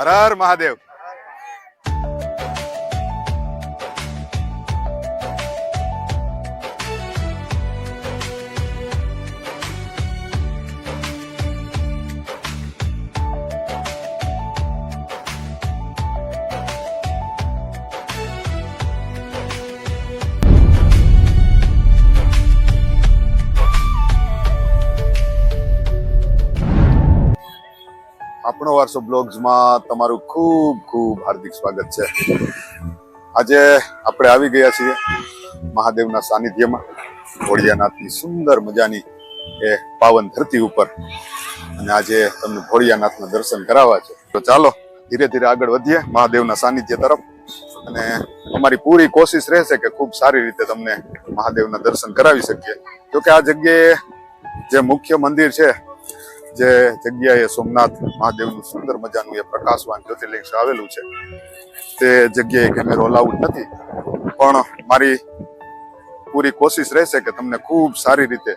હર હર મહાદેવ. આપણો વારસો બ્લોગ્સમાં તમારું ખૂબ ખૂબ હાર્દિક સ્વાગત છે. આજે આપણે આવી ગયા છીએ મહાદેવના સાનિધ્યમાં. ભોળિયાનાથની સુંદર મજાની એ પાવન ધરતી ઉપર. અને આજે તમને ભોળિયાનાથના દર્શન કરાવવા છે. તો ચાલો, ધીરે ધીરે આગળ વધીએ મહાદેવના સાનિધ્ય તરફ. અને અમારી પૂરી કોશિશ રહેશે કે ખૂબ સારી રીતે તમને મહાદેવના દર્શન કરાવી શકીએ. જોકે આ જગ્યાએ જે મુખ્ય મંદિર છે જે જગ્યાએ સોમનાથ મહાદેવનું સુંદર મજાનું એ પ્રકાશવાન જ્યોતિર્લિંગ આવેલું છે. તે જગ્યાએ કેમેરો અલાઉડ નથી. પણ મારી પૂરી કોશિશ રહેશે કે તમને ખૂબ સારી રીતે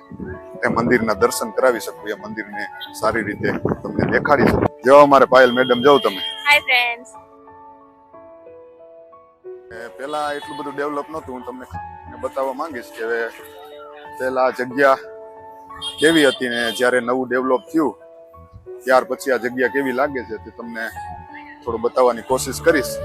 એ મંદિરના દર્શન કરાવી શકું એ મંદિરને સારી રીતે તમને દેખાડી શકું. જેવા મારે પાયલ મેડમ જાઓ તમે. હાય ફ્રેન્ડ્સ પેલા એટલું બધું ડેવલપ નહોતું. હું તમને બતાવવા માંગીશ કે પહેલા પેલા જગ્યા કેવી હતી ને જ્યારે નવું ડેવલપ થયું, ત્યાર પછી આ જગ્યા કેવી લાગે છે તે તમને થોડું બતાવવાની કોશિશ કરીશ.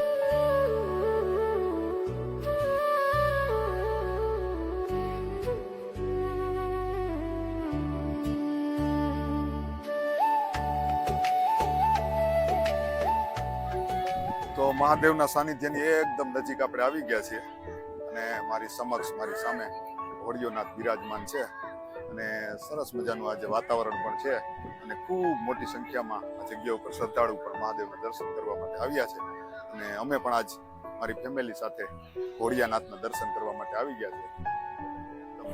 તો મહાદેવના સાનિધ્યની એકદમ નજીક આપણે આવી ગયા છીએ અને મારી સમક્ષ મારી સામે હોળીઓનાથ બિરાજમાન છે. અને સરસ મજાનું આજે વાતાવરણ પણ છે. અને ખૂબ મોટી સંખ્યામાં આ જગ્યા ઉપર શ્રદ્ધાળુ પણ મહાદેવના દર્શન કરવા માટે આવ્યા છે. અને અમે પણ આજ મારી ફેમિલી સાથે ઘોડિયાનાથના દર્શન કરવા માટે આવી ગયા છે.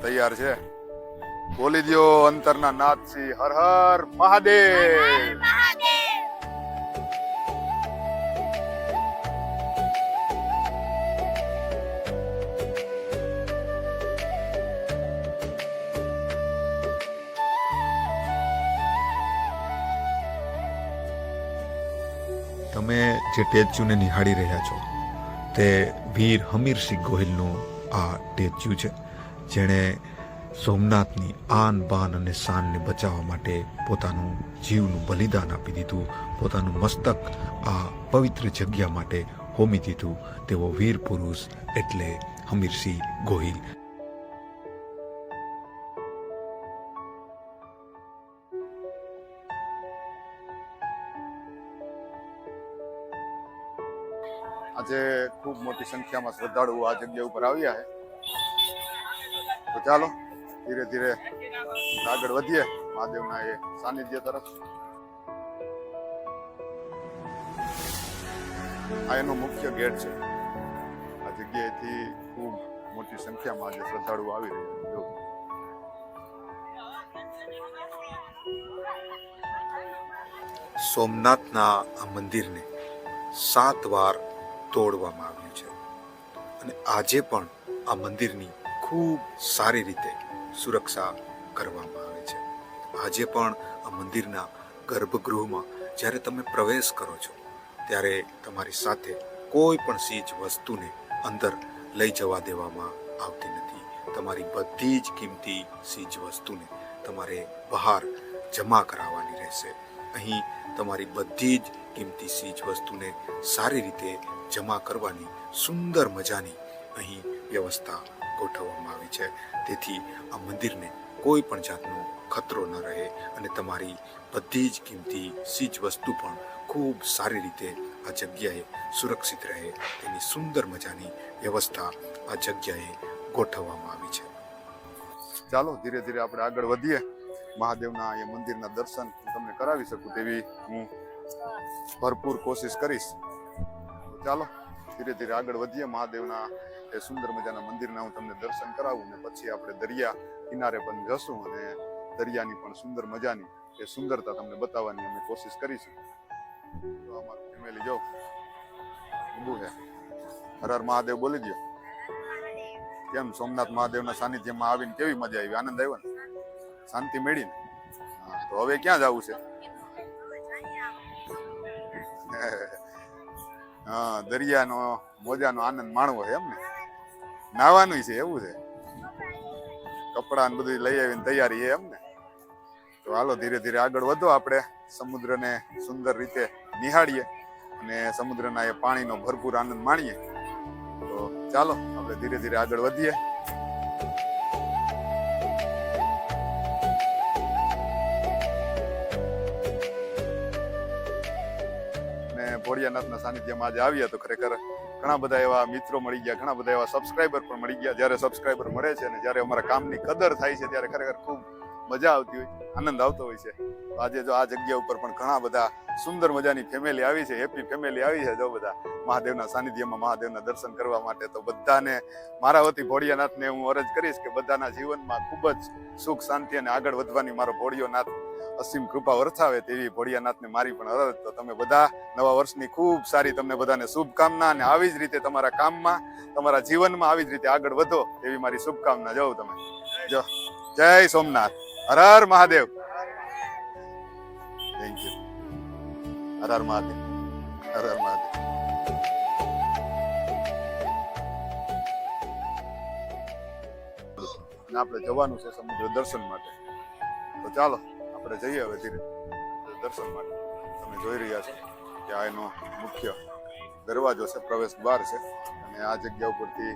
તૈયાર છે. બોલી દો અંતરના નાથથી હર હર મહાદેવ. જે ટેચ્યુને નિહાળી રહ્યા છો, તે વીર હમીરસિંહ ગોહિલનું આ ટેચ્યુ છે, જેણે સોમનાથની આન બાન અને શાનને બચાવવા માટે પોતાનું જીવનું બલિદાન આપી દીધું, પોતાનું મસ્તક આ પવિત્ર જગ્યા માટે હોમી દીધું તેવો વીર પુરુષ એટલે હમીરસિંહ ગોહિલ. ખૂબ મોટી સંખ્યામાં શ્રદ્ધાળુઓ આ જગ્યા ઉપર આવ્યા છે. તો ચાલો, ધીરે ધીરે આગળ વધીએ. મહાદેવના એ સાનિધ્ય તરફ. આ એનો મુખ્ય ગેટ છે. આ જગ્યાએથી ખૂબ મોટી સંખ્યામાં આજે શ્રદ્ધાળુઓ આવી રહ્યા છે. સોમનાથના આ મંદિરને સાત વાર તોડવામાં આવ્યું છે. અને આજે પણ આ મંદિરની ખૂબ સારી રીતે સુરક્ષા કરવામાં આવે છે. આજે પણ આ મંદિરના ગર્ભગૃહમાં જ્યારે તમે પ્રવેશ કરો છો, ત્યારે તમારી સાથે કોઈ પણ ચીજ વસ્તુને અંદર લઈ જવા દેવામાં આવતી નથી. તમારી બધી જ કિંમતી ચીજ વસ્તુને તમારે બહાર જમા કરાવવાની રહેશે. અહીં તમારી બધી જ કિંમતી ચીજ વસ્તુને સારી રીતે જમા કરવાની સુંદર મજાની અહીં વ્યવસ્થા ગોઠવવામાં આવી છે. તેથી આ મંદિરને કોઈ પણ જાતનો ખતરો ન રહે અને તમારી બધી જ કિંમતી ચીજ વસ્તુ પણ ખૂબ સારી રીતે આ જગ્યાએ સુરક્ષિત રહે. તેની સુંદર મજાની વ્યવસ્થા આ જગ્યાએ ગોઠવવામાં આવી છે. ચાલો, ધીરે ધીરે આપણે આગળ વધીએ. મહાદેવના એ મંદિરના દર્શન તમને કરાવી શકું તેવી હું ભરપૂર કોશિશ કરીશ. ચાલો ધીરે ધીરે આગળ વધીએ. મહાદેવના એ સુંદર મજાના મંદિરના હું તમને દર્શન કરાવું ને પછી આપણે દરિયા કિનારે પણ જશું અને દરિયાની પણ સુંદર મજાની એ સુંદરતા તમને બતાવવાની અમે કોશિશ કરીશું. તો અમારું ફેમિલી જો ઊભું છે. હર હર મહાદેવ બોલી દો કેમ સોમનાથ મહાદેવના સાનિધ્યમાં આવીને કેવી મજા આવી? આનંદ આવ્યો ને? શાંતિ મળી ને હા, તો હવે ક્યાં જવું છે? હા, દરિયાનો, મોજાનો આનંદ માણવો છે એમ ને? નાવાનું છે, એવું છે? કપડાં બધું લઈ આવીને તૈયારી છે એમ ને? તો હાલો, ધીરે ધીરે આગળ વધો આપણે, સમુદ્રને સુંદર રીતે નિહાળીએ અને સમુદ્રના એ પાણીનો ભરપૂર આનંદ માણીએ. તો ચાલો, આપણે ધીરે ધીરે આગળ વધીએ. અને ભોળિયાનાથના સાનિધ્યમાં આજે આવ્યા તો ખરેખર ઘણા બધા એવા મિત્રો મળી ગયા, ઘણા બધા એવા સબસ્ક્રાઈબર પણ મળી ગયા. જ્યારે સબસ્ક્રાઈબર મળે છે અને જ્યારે અમારા કામની કદર થાય છે ત્યારે ખરેખર ખૂબ મજા આવતી હોય, આનંદ આવતો હોય છે. તો આજે જો આ જગ્યા ઉપર પણ ઘણા બધા સુંદર મજાની ફેમિલી આવી છે હેપી ફેમિલી આવી છે જો બધા. મહાદેવના સાનિધ્યમાં મહાદેવના દર્શન કરવા માટે તો બધાને મારા વતી ભોળિયાનાથને હું અરજ કરીશ કે બધાના જીવનમાં ખૂબ જ સુખ શાંતિ અને આગળ વધવાની મારો ભોળિયોનાથ અસીમ કૃપા વરસાવે તેવી ભોળિયાનાથને મારી પણ અરજ. તો તમે બધા નવા વર્ષની ખૂબ સારી તમને બધાને શુભકામના અને આવી જ રીતે તમારા કામમાં, તમારા જીવનમાં આવી જ રીતે આગળ વધો એવી મારી શુભકામના. જાઓ તમે. જો જય સોમનાથ. હર હર મહાદેવ. થેન્ક યુ હર હર મહાદેવ. હર હર મહાદેવ. આપણે જવાનું છે સમુદ્ર દર્શન માટે. તો ચાલો. આપણે જઈએ હવે ધીરે. દર્શન માટે. તમે જોઈ રહ્યા છો કે આ એનો મુખ્ય દરવાજો છે, પ્રવેશ દ્વાર છે. અને આ જગ્યા ઉપરથી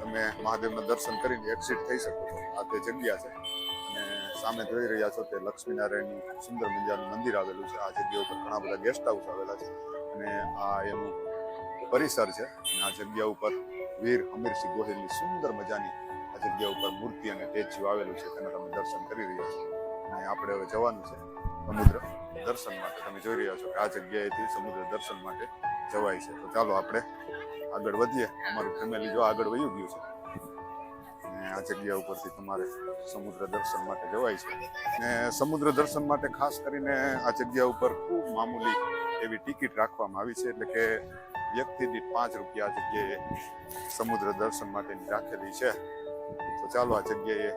તમે મહાદેવના દર્શન કરીને એક્સિટ થઈ શકો છો. આ તે જગ્યા છે. અને સામે જોઈ રહ્યા છો તે લક્ષ્મીનારાયણનું સુંદર મજાનું મંદિર આવેલું છે. આ જગ્યા ઉપર ઘણા બધા ગેસ્ટ હાઉસ આવેલા છે. અને આ એનું પરિસર છે. અને આ જગ્યા ઉપર વીર અમીરસિંહ ગોહિલની સુંદર મજાની આ જગ્યા ઉપર મૂર્તિ અને સ્ટેચ્યુ આવેલું છે. તેના તમે દર્શન કરી રહ્યા છો. અને આપણે હવે જવાનું છે સમુદ્ર દર્શન માટે. તમે જોઈ રહ્યા છો કે આ જગ્યાએથી સમુદ્ર દર્શન માટે જવાય છે. તો ચાલો આપણે આગળ વધીએ. અમારું ફેમિલી જો આગળ વયું ગયું છે. અને આ જગ્યા ઉપરથી તમારે સમુદ્ર દર્શન માટે જવાય છે. ને સમુદ્ર દર્શન માટે ખાસ કરીને આ જગ્યા ઉપર ખૂબ મામૂલી એવી ટિકિટ રાખવામાં આવી છે. એટલે કે વ્યક્તિ દીઠ પાંચ રૂપિયા જગ્યાએ સમુદ્ર દર્શન માટેની રાખેલી છે. તો ચાલો આ જગ્યાએ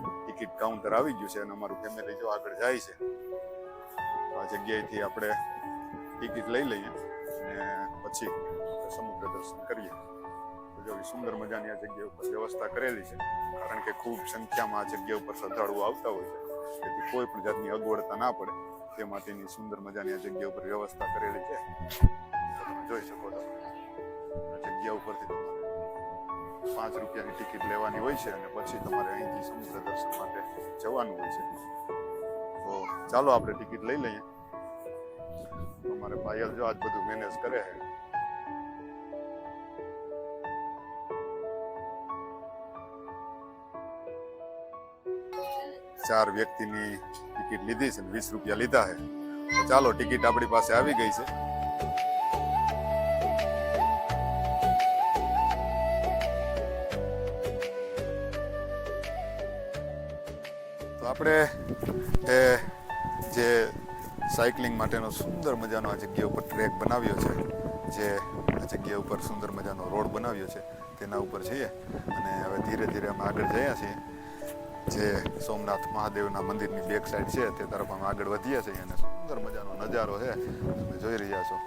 ટિકિટ કાઉન્ટર આવી ગયું છે અને અમારું ફેમિલી જો આગળ જાય છે. તો આ જગ્યાએથી આપણે ટિકિટ લઈ લઈએ અને પછી સમુદ્ર દર્શન કરીએ. જો સુંદર મજાની આ જગ્યા ઉપર વ્યવસ્થા કરેલી છે, કારણ કે ખૂબ સંખ્યામાં આ જગ્યા ઉપર શ્રદ્ધાળુઓ આવતા હોય છે. તેથી કોઈ પણ જાતની અગવડતા ના પડે. તે માટેની સુંદર મજાની આ જગ્યા ઉપર વ્યવસ્થા કરેલી છે. તમે જોઈ શકો છો. આ જગ્યા ઉપરથી તમારે પાંચ રૂપિયાની ટિકિટ લેવાની હોય છે અને પછી તમારે અહીંથી સમુદ્ર દર્શન માટે જવાનું હોય છે. તો ચાલો આપણે ટિકિટ લઈ લઈએ. અમારે પાયલ જો આજ બધું મેનેજ કરે છે. ચાર વ્યક્તિની ટિકિટ લીધી છે વીસ રૂપિયા લીધા છે. ચાલો ટિકિટ આપણી પાસે આવી ગઈ છે. આપણે, એ, જે સાયકલિંગ માટેનો સુંદર મજાનો આ જગ્યા ઉપર ટ્રેક બનાવ્યો છે, જે આ જગ્યા ઉપર સુંદર મજાનો રોડ બનાવ્યો છે, તેના ઉપર છીએ. અને હવે ધીરે ધીરે અમે આગળ જયા છીએ. જે સોમનાથ મહાદેવના મંદિરની બેક સાઈડ છે, તે તરફ અમે આગળ વધીએ છીએ અને સુંદર મજાનો નજારો છે, તમે જોઈ રહ્યા છો.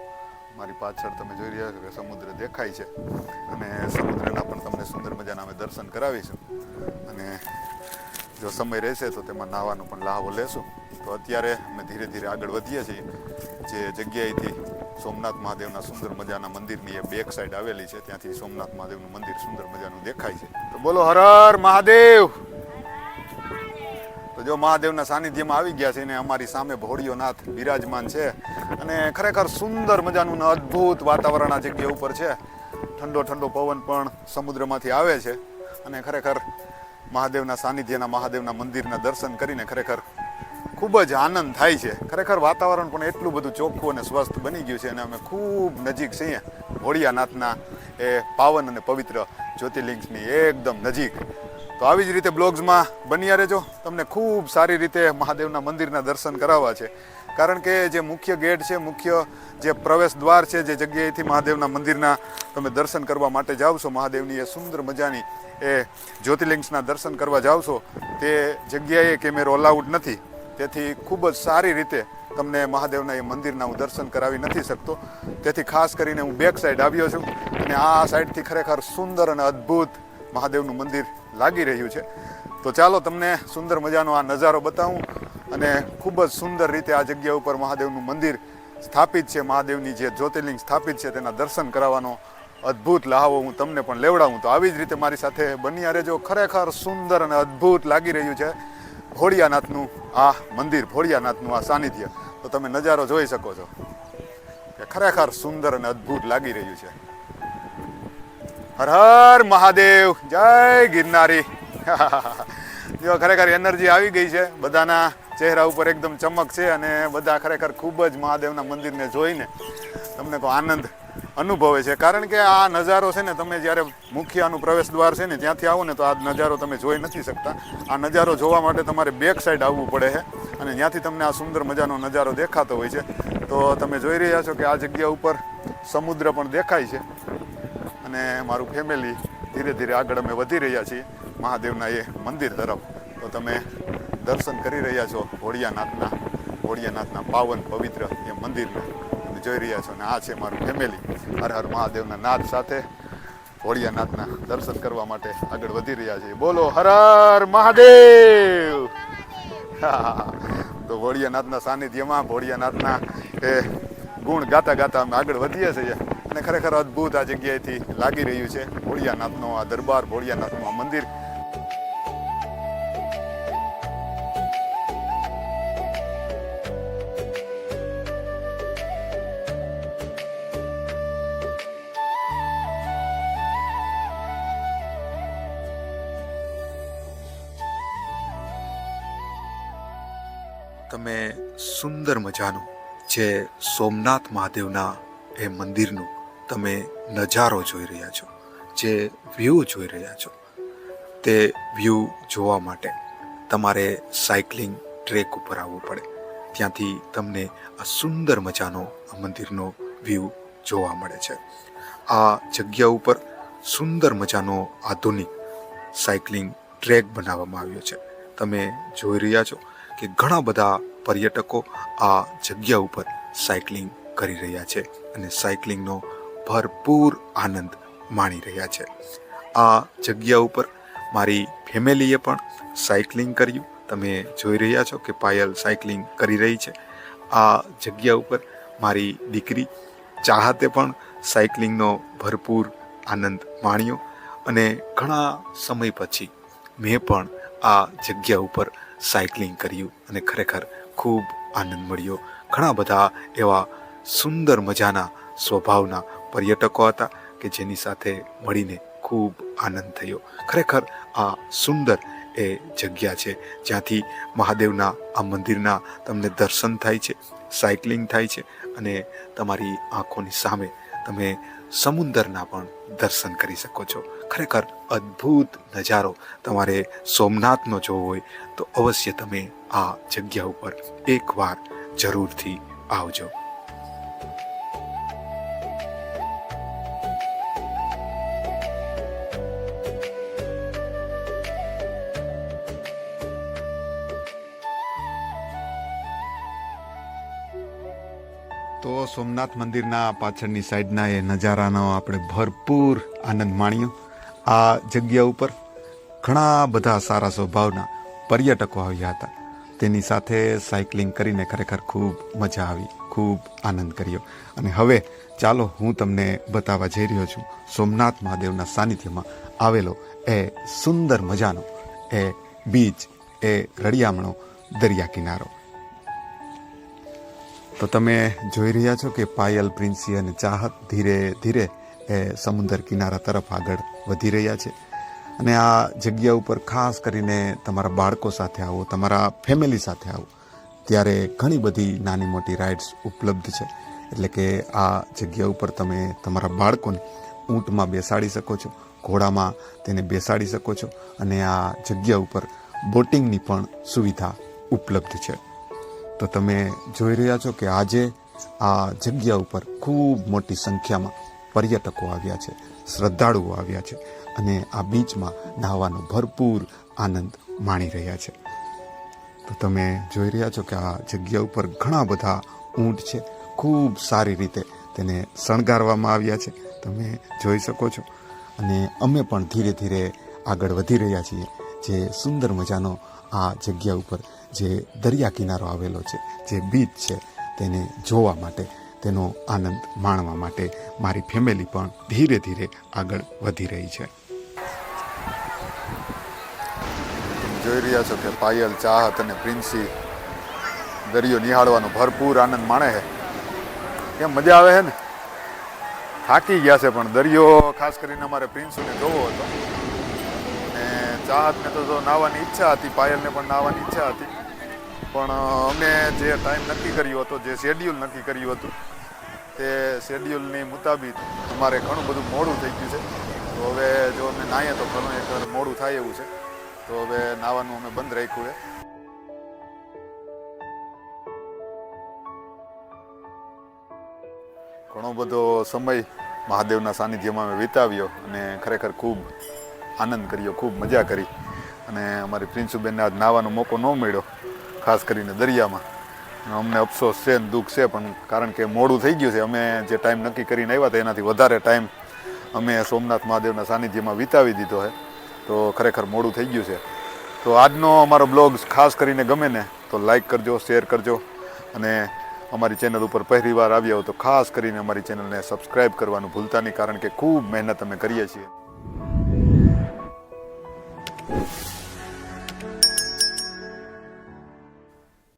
મારી પાછળ તમે જોઈ રહ્યા છો કે સમુદ્ર દેખાય છે. અને સમુદ્રના પણ તમને સુંદર મજાના અમે દર્શન કરાવીશું. અને જો સમય રહેશે તો તેમાં નાહવાનો પણ લાહવો લેશું. તો અત્યારે અમે ધીરે ધીરે આગળ વધીએ છીએ. જે જગ્યાએથી સોમનાથ મહાદેવના સુંદર મજાના મંદિરની એ બેક સાઈડ આવેલી છે, ત્યાંથી સોમનાથ મહાદેવનું મંદિર સુંદર મજાનું દેખાય છે. તો બોલો, હર હર મહાદેવ! તો જો મહાદેવના સાનિધ્યમાં આવી ગયા છે ને અમારી સામે ભોળિયોનાથ બિરાજમાન છે અને ખરેખર સુંદર મજાનું અદ્ભુત વાતાવરણ આ જગ્યા ઉપર છે. ઠંડો ઠંડો પવન પણ સમુદ્રમાંથી આવે છે અને ખરેખર મહાદેવના સાનિધ્યના, મહાદેવના મંદિરના દર્શન કરીને ખરેખર ખૂબ જ આનંદ થાય છે. ખરેખર વાતાવરણ પણ એટલું બધું ચોખ્ખું અને સ્વસ્થ બની ગયું છે અને અમે ખૂબ નજીક છીએ. ભોળિયાનાથના એ પાવન અને પવિત્ર જ્યોતિર્લિંગની એકદમ નજીક. તો આવી જ રીતે બ્લોગ્સમાં બન્યા રહેજો. તમને ખૂબ સારી રીતે મહાદેવના મંદિરના દર્શન કરાવવા છે. કારણ કે જે મુખ્ય ગેટ છે, મુખ્ય જે પ્રવેશ દ્વાર છે, જે જગ્યાએથી મહાદેવના મંદિરના તમે દર્શન કરવા માટે છો, મહાદેવની એ સુંદર મજાની એ જ્યોતિર્લિંગ્સના દર્શન કરવા જાઓ છો, તે જગ્યાએ કેમેરો અલાઉડ નથી. તેથી ખૂબ જ સારી રીતે તમને મહાદેવના એ મંદિરના હું દર્શન કરાવી નથી શકતો. તેથી ખાસ કરીને હું બેક સાઈડ આવ્યો છું અને આ સાઈડથી ખરેખર સુંદર અને અદ્ભુત મહાદેવનું મંદિર લાગી રહ્યું છે. તો ચાલો તમને સુંદર મજાનો આ નજારો બતાવું અને ખૂબ જ સુંદર રીતે આ જગ્યા ઉપર મહાદેવનું મંદિર સ્થાપિત છે. મહાદેવની જે જ્યોતિર્લિંગ સ્થાપિત છે તેના દર્શન કરાવવાનો અદ્ભુત લહાવો હું તમને પણ લેવડાવું. તો આવી જ રીતે મારી સાથે બન્યા રહેજો. ખરેખર સુંદર અને અદ્ભુત લાગી રહ્યું છે ભોળિયાનાથનું આ મંદિર, ભોળિયાનાથનું આ સાનિધ્ય. તો તમે નજારો જોઈ શકો છો ખરેખર સુંદર અને અદ્ભુત લાગી રહ્યું છે. હર હર મહાદેવ, જય ગિરનારી. જો ખરેખર એનર્જી આવી ગઈ છે, બધાના ચહેરા ઉપર એકદમ ચમક છે અને બધા ખરેખર ખૂબ જ મહાદેવના મંદિરને જોઈને તમને કોઈ આનંદ અનુભવે છે. કારણ કે આ નજારો છે ને, તમે જ્યારે મુખ્ય આનું પ્રવેશ દ્વાર છે ને, ત્યાંથી આવો ને, તો આ નજારો તમે જોઈ નથી શકતા. આ નજારો જોવા માટે તમારે બેક સાઈડ આવવું પડે છે અને ત્યાંથી તમને આ સુંદર મજાનો નજારો દેખાતો હોય છે. તો તમે જોઈ રહ્યા છો કે આ જગ્યા ઉપર સમુદ્ર પણ દેખાય છે. અને મારું ફેમિલી ધીરે ધીરે આગળ અમે વધી રહ્યા છીએ. મહાદેવના એ મંદિર તરફ. તો તમે દર્શન કરી રહ્યા છો હોળિયાનાથના હોળિયાનાથના પાવન પવિત્ર એ મંદિરને. તમે જોઈ રહ્યા છો અને આ છે મારું ફેમિલી હર હર મહાદેવના નાદ સાથે હોળિયાનાથના દર્શન કરવા માટે આગળ વધી રહ્યા છીએ. બોલો, હર હર મહાદેવ! તો ભોળિયાનાથના સાનિધ્યમાં ભોળિયાનાથના એ ગુણ ગાતા ગાતા અમે આગળ વધીએ છીએ. અને ખરેખર અદ્ભુત આ જગ્યાએથી લાગી રહ્યું છે. ભોળિયાનાથનો આ દરબાર, ભોળિયાનાથનું આ મંદિર. તમે સુંદર મજાનું જે સોમનાથ મહાદેવના એ મંદિરનું તમે નજારો જોઈ રહ્યા છો, જે વ્યૂ જોઈ રહ્યા છો, તે વ્યૂ જોવા માટે તમારે સાયકલિંગ ટ્રેક ઉપર આવવું પડે. ત્યાંથી તમને આ સુંદર મજાનો આ મંદિરનો વ્યૂ જોવા મળે છે. આ જગ્યા ઉપર સુંદર મજાનો આધુનિક સાયકલિંગ ટ્રેક બનાવવામાં આવ્યો છે. તમે જોઈ રહ્યા છો કે ઘણા બધા પર્યટકો આ જગ્યા ઉપર સાયકલિંગ કરી રહ્યા છે અને સાયકલિંગનો ભરપૂર આનંદ માણી રહ્યા છે. આ જગ્યા ઉપર મારી ફેમિલીએ પણ સાયકલિંગ કર્યું. તમે જોઈ રહ્યા છો કે પાયલ સાયકલિંગ કરી રહી છે. આ જગ્યા ઉપર મારી દીકરી ચાહતે પણ સાયકલિંગનો ભરપૂર આનંદ માણ્યો અને ઘણા સમય પછી મેં પણ આ જગ્યા ઉપર સાયકલિંગ કર્યું અને ખરેખર ખૂબ આનંદ મળ્યો. ઘણા બધા એવા સુંદર મજાના સ્વભાવના પર્યટકો હતા કે જેની સાથે મળીને ખૂબ આનંદ થયો. ખરેખર આ સુંદર એ જગ્યા છે, જ્યાંથી મહાદેવના આ મંદિરના તમને દર્શન થાય છે, સાયકલિંગ થાય છે અને તમારી આંખોની સામે તમે સમુંદરના પણ દર્શન કરી શકો છો. ખરેખર અદ્ભુત નજારો તમારે સોમનાથનો જોવો હોય તો અવશ્ય તમે આ જગ્યા ઉપર એકવાર જરૂરથી આવજો. સોમનાથ મંદિરના પાછળની સાઈડના એ નજારાનો આપણે ભરપૂર આનંદ માણ્યો. આ જગ્યા ઉપર ઘણા બધા સારા સ્વભાવના પર્યટકો આવ્યા હતા. તેની સાથે સાયકલિંગ કરીને ખરેખર ખૂબ મજા આવી, ખૂબ આનંદ કર્યો. અને હવે ચાલો હું તમને બતાવવા જઈ રહ્યો છું. સોમનાથ મહાદેવના સાનિધ્યમાં આવેલો એ સુંદર મજાનો એ બીચ, એ રળિયામણો દરિયા કિનારો. તો તમે જોઈ રહ્યા છો કે પાયલ, પ્રિન્સી અને ચાહત ધીરે ધીરે, એ સમુદ્ર કિનારા તરફ આગળ વધી રહ્યા છે. અને આ જગ્યા ઉપર ખાસ કરીને તમારા બાળકો સાથે આવો, તમારા ફેમિલી સાથે આવો, ત્યારે ઘણી બધી નાની મોટી રાઇડ્સ ઉપલબ્ધ છે. એટલે કે આ જગ્યા ઉપર તમે તમારા બાળકોને ઊંટમાં બેસાડી શકો છો, ઘોડામાં તેને બેસાડી શકો છો, અને આ જગ્યા ઉપર બોટિંગની પણ સુવિધા ઉપલબ્ધ છે. તો તમે જોઈ રહ્યા છો કે આજે આ જગ્યા ઉપર ખૂબ મોટી સંખ્યામાં પર્યટકો આવ્યા છે, શ્રદ્ધાળુઓ આવ્યા છે અને આ બીચમાં નાહવાનો ભરપૂર આનંદ માણી રહ્યા છે. તો તમે જોઈ રહ્યા છો કે આ જગ્યા ઉપર ઘણા બધા ઊંટ છે, ખૂબ સારી રીતે તેને શણગારવામાં આવ્યા છે. તમે જોઈ શકો છો. અને અમે પણ ધીરે ધીરે આગળ વધી રહ્યા છીએ. જે સુંદર મજાનો આ જગ્યા ઉપર જે દરિયા કિનારો આવેલો છે, જે બીચ છે, તેને જોવા માટે, તેનો આનંદ માણવા માટે મારી ફેમિલી પણ ધીરે ધીરે આગળ વધી રહી છે. જોઈ રહ્યા છો કે પાયલ, ચાહત અને પ્રિન્સી દરિયો નિહાળવાનો ભરપૂર આનંદ માણે છે. કેમ મજા આવે છે ને? થાકી ગયા છે પણ દરિયો, ખાસ કરીને અમારે પ્રિન્સુને જોવો હતો. ચાહતને તો નાહવાની ઈચ્છા હતી, પાયલને પણ નાહવાની ઈચ્છા હતી. પણ અમે જે ટાઈમ નક્કી કર્યો હતો, જે શેડ્યુલ નક્કી કર્યું હતું, તે શેડ્યુલની મુતાબિક અમારે ઘણું બધું મોડું થઈ ગયું છે. તો હવે જો અમે નાહીએ તો ઘણું એક મોડું થાય એવું છે. તો હવે નાવાનું અમે બંધ રાખ્યું છે. ઘણો બધો સમય મહાદેવના સાનિધ્યમાં અમે વિતાવ્યો અને ખરેખર ખૂબ આનંદ કર્યો, ખૂબ મજા કરી. અને અમારી પ્રિન્સુબેનને આજ નાહવાનો મોકો ન મળ્યો, ખાસ કરીને દરિયામાં. અમને અફસોસ છે ને દુઃખ છે, પણ કારણ કે મોડું થઈ ગયું છે. અમે જે ટાઈમ નક્કી કરીને આવ્યા હતા, એનાથી વધારે ટાઈમ અમે સોમનાથ મહાદેવના સાનિધ્યમાં વિતાવી દીધો છે. તો ખરેખર મોડું થઈ ગયું છે. તો આજનો અમારો બ્લોગ ખાસ કરીને ગમે ને, તો લાઈક કરજો શેર કરજો. અને અમારી ચેનલ ઉપર પહેલી વાર આવ્યા હો તો ખાસ કરીને અમારી ચેનલને સબસ્ક્રાઈબ કરવાનું ભૂલતા નહીં, કારણ કે ખૂબ મહેનત અમે કરીએ છીએ. you